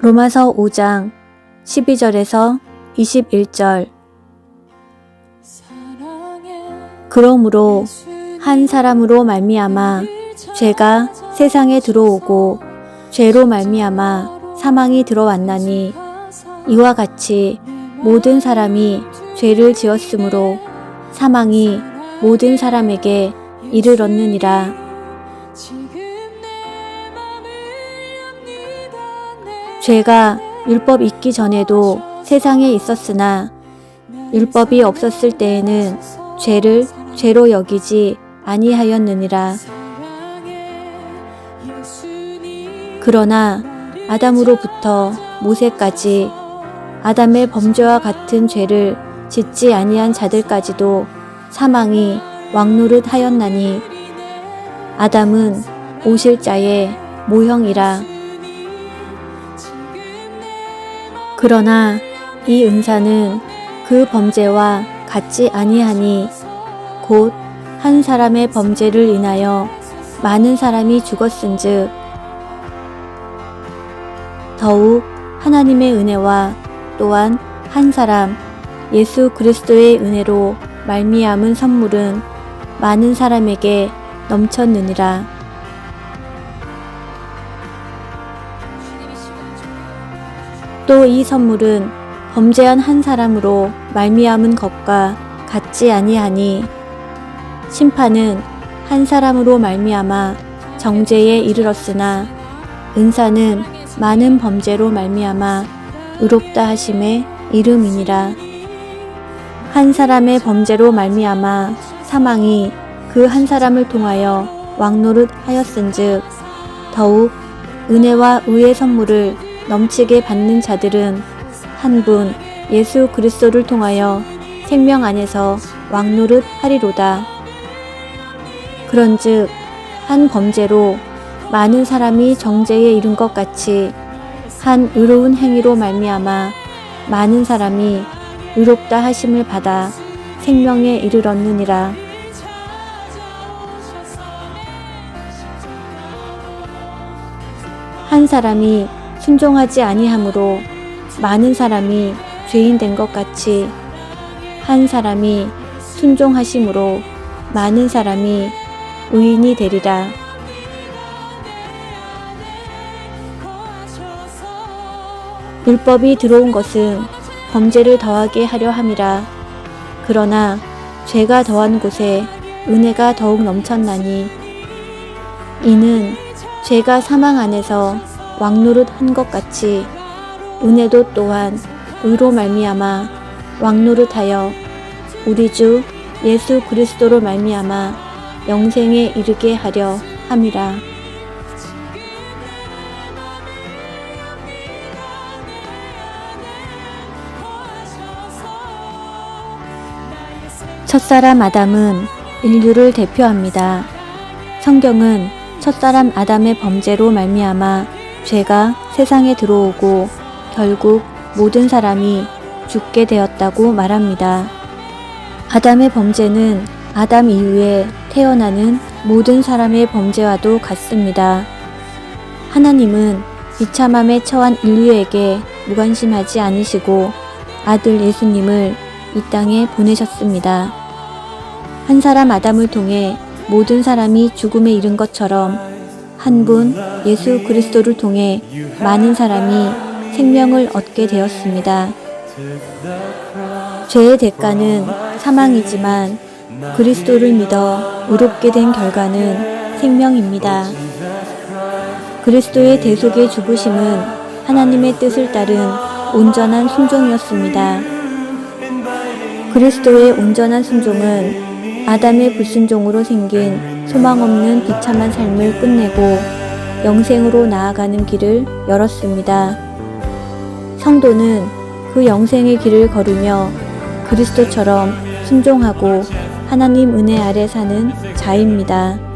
로마서 5장 12절에서 21절. 그러므로 한 사람으로 말미암아 죄가 세상에 들어오고 죄로 말미암아 사망이 들어왔나니 이와 같이 모든 사람이 죄를 지었으므로 사망이 모든 사람에게 이르렀느니라 죄가 율법 있기 전에도 세상에 있었으나 율법이 없었을 때에는 죄를 죄로 여기지 아니하였느니라. 그러나 아담으로부터 모세까지 아담의 범죄와 같은 죄를 짓지 아니한 자들까지도 사망이 왕노릇 하였나니 아담은 오실 자의 모형이라. 그러나 이 은사는 그 범죄와 같지 아니하니 곧 한 사람의 범죄를 인하여 많은 사람이 죽었은즉 더욱 하나님의 은혜와 또한 한 사람 예수 그리스도의 은혜로 말미암은 선물은 많은 사람에게 넘쳤느니라. 또 이 선물은 범죄한 한 사람으로 말미암은 것과 같지 아니하니 심판은 한 사람으로 말미암아 정죄에 이르렀으나 은사는 많은 범죄로 말미암아 의롭다 하심의 이름이니라. 한 사람의 범죄로 말미암아 사망이 그 한 사람을 통하여 왕노릇 하였은즉 더욱 은혜와 의의 선물을 넘치게 받는 자들은 한 분 예수 그리스도를 통하여 생명 안에서 왕노릇 하리로다. 그런즉 한 범죄로 많은 사람이 정죄에 이른 것 같이 한 의로운 행위로 말미암아 많은 사람이 의롭다 하심을 받아 생명에 이르렀느니라. 한 사람이 순종하지 아니하므로 많은 사람이 죄인 된 것 같이 한 사람이 순종하심으로 많은 사람이 의인이 되리라. 율법이 들어온 것은 범죄를 더하게 하려 함이라. 그러나 죄가 더한 곳에 은혜가 더욱 넘쳤나니 이는 죄가 사망 안에서 왕노릇 한 것 같이 은혜도 또한 의로 말미암아 왕노릇 하여 우리 주 예수 그리스도로 말미암아 영생에 이르게 하려 함이라. 첫사람 아담은 인류를 대표합니다. 성경은 첫사람 아담의 범죄로 말미암아 죄가 세상에 들어오고 결국 모든 사람이 죽게 되었다고 말합니다. 아담의 범죄는 아담 이후에 태어나는 모든 사람의 범죄와도 같습니다. 하나님은 비참함에 처한 인류에게 무관심하지 않으시고 아들 예수님을 이 땅에 보내셨습니다. 한 사람 아담을 통해 모든 사람이 죽음에 이른 것처럼 한 분 예수 그리스도를 통해 많은 사람이 생명을 얻게 되었습니다. 죄의 대가는 사망이지만 그리스도를 믿어 의롭게 된 결과는 생명입니다. 그리스도의 대속의 죽으심은 하나님의 뜻을 따른 온전한 순종이었습니다. 그리스도의 온전한 순종은 아담의 불순종으로 생긴 소망 없는 비참한 삶을 끝내고 영생으로 나아가는 길을 열었습니다. 성도는 그 영생의 길을 걸으며 그리스도처럼 순종하고 하나님 은혜 아래 사는 자입니다.